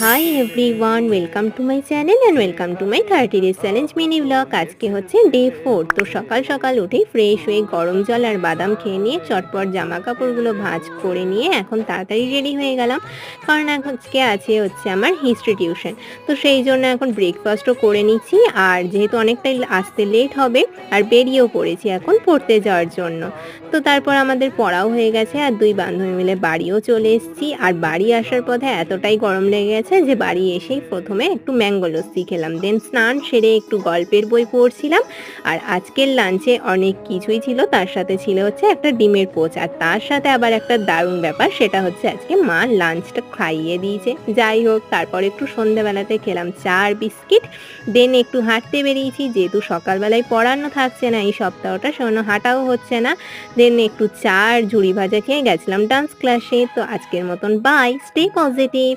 Hi everyone welcome to my channel and welcome to my thirty days challenge mini vlog আজকে হচ্ছে day four তো সকাল সকাল উঠেই ফ্রেশ হয়ে গরম জল আর বাদাম খেয়ে নিয়ে চটপট জামা কাপড়গুলো ভাঁজ করে নিয়ে এখন তাড়াতাড়ি রেডি হয়ে গেলাম। কারণ আজকে আছে হচ্ছে আমার হিস্ট্রি টিউশন তো সেই জন্য এখন ব্রেকফাস্টও করে নিচ্ছি। আর যেহেতু অনেকটাই আসতে লেট হবে, আর বেরিয়েও পড়েছি এখন পড়তে যাওয়ার জন্য। তো তারপর আমাদের পড়াও হয়ে গেছে আর দুই বান্ধবী মিলে বাড়িও চলে এসেছি। আর বাড়ি আসার পথে এতটাই গরম লেগে গেছে যে বাড়ি এসেই প্রথমে একটু ম্যাঙ্গো লস্যি খেলাম। দেন স্নান সেরে একটু গল্পের বই পড়ছিলাম। আর আজকের লাঞ্চে অনেক কিছুই ছিল। তার সাথে ছিল হচ্ছে একটা ডিমের পোচ। আর তার সাথে আবার একটা দারুণ ব্যাপার, সেটা হচ্ছে আজকে মা লাঞ্চটা খাইয়ে দিয়েছে। যাই হোক, তারপর একটু সন্ধ্যেবেলাতে খেলাম চা আর বিস্কিট। দেন একটু হাঁটতে বেরিয়েছি, যেহেতু সকালবেলায় পড়ানো থাকছে না এই সপ্তাহটা, সেজন্য হাঁটাও হচ্ছে না। দেন একটু চা আর ঝুড়ি ভাজা খেয়ে গেছিলাম ডান্স ক্লাসে তো আজকের মতন বাই স্টে পজিটিভ